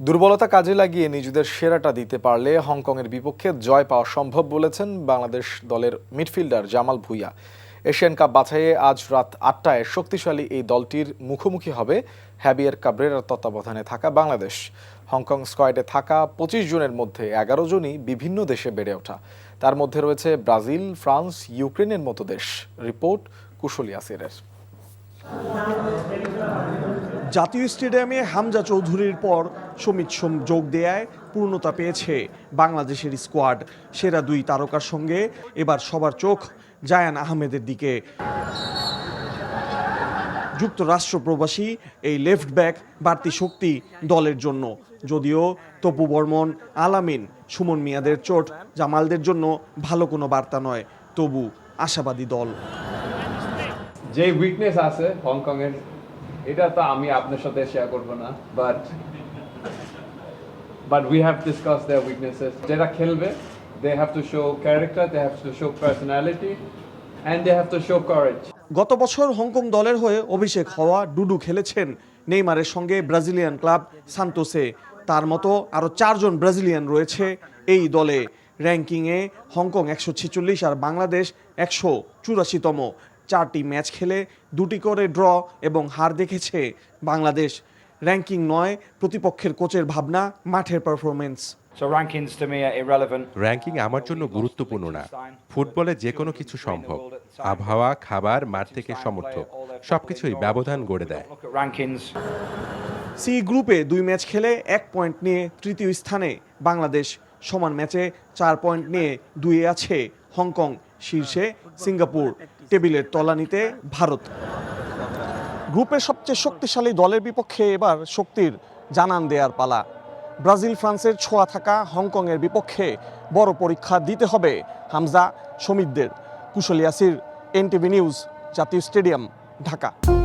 দুর্বলতা কাজে লাগিয়ে নিজেদের সেরাটা দিতে পারলে হংকংয়ের বিপক্ষে জয় পাওয়া সম্ভব বলেছেন বাংলাদেশ দলের midfielder Jamal Bhuiyan. Asian cup বাছাইয়ে আজ রাত আটটায় শক্তিশালী এই দলটির মুখোমুখি হবে হ্যাবিয়ার কাবরেরার তত্ত্বাবধানে থাকা বাংলাদেশ। হংকং স্কোয়াডে থাকা পঁচিশ জনের মধ্যে এগারো জনই বিভিন্ন দেশে বেড়ে ওঠা। তার মধ্যে রয়েছে ব্রাজিল, ফ্রান্স, ইউক্রেনের মতো দেশ। রিপোর্ট কুশল জাতীয় স্টেডিয়ামে হামজা চৌধুরীর পর সমিত সোম যোগ দেয়ায় পূর্ণতা পেয়েছে বাংলাদেশের স্কোয়াড। সেরা দুই তারকার সঙ্গে এবার সবার চোখ জায়ান আহমেদের দিকে। যুক্তরাষ্ট্র প্রবাসী, এই লেফট ব্যাক বাড়তি শক্তি দলের জন্য। যদিও তপু বর্মন, আলামিন, সুমন মিয়াদের চোট জামালদের জন্য ভালো কোনো বার্তা নয়। তবু আশাবাদী দল। যে উইকনেস আছে হংকং এর এটা তো আমি আপনার সাথে শেয়ার করব না but but we have discuss their weaknesses যারা খেলবে they have to show character they have to show personality and they have to show courage গত বছর হংকং দলের হয়ে অভিষেক হওয়া ডুডু খেলেছেন নেইমারের সঙ্গে ব্রাজিলিয়ান ক্লাব সান্তোসে। তার মতো আরও চারজন ব্রাজিলিয়ান রয়েছে এই দলে। র্যাঙ্কিংয়ে হংকং একশো ছেচল্লিশ আর বাংলাদেশ একশো চুরাশিতম। চারটি ম্যাচ খেলে দুটি করে ড্র এবং হার দেখেছে বাংলাদেশ। র্যাঙ্কিং নয় প্রতিপক্ষের কোচের ভাবনা মাঠের পারফরমেন্স. র্যাঙ্কিং আমার জন্য গুরুত্বপূর্ণ না। ফুটবলে যে কোনো কিছু সম্ভব। আবহাওয়া খাবার মাঠ থেকে সমর্থক। সবকিছুই ব্যবধান গড়ে দেয়। সি গ্রুপে দুই ম্যাচ খেলে এক পয়েন্ট নিয়ে তৃতীয় স্থানে বাংলাদেশ। সমান ম্যাচে চার পয়েন্ট নিয়ে দুয়ে আছে হংকং। শীর্ষে সিঙ্গাপুর। টেবিলের তলানিতে ভারত। গ্রুপের সবচেয়ে শক্তিশালী দলের বিপক্ষে এবার শক্তির জানান দেয়ার পালা। ব্রাজিল, ফ্রান্সের ছোঁয়া থাকা হংকংয়ের বিপক্ষে বড় পরীক্ষা দিতে হবে হামজা সমিতদের কুশল ইয়াসির এনটিভি নিউজ জাতীয় স্টেডিয়াম, ঢাকা।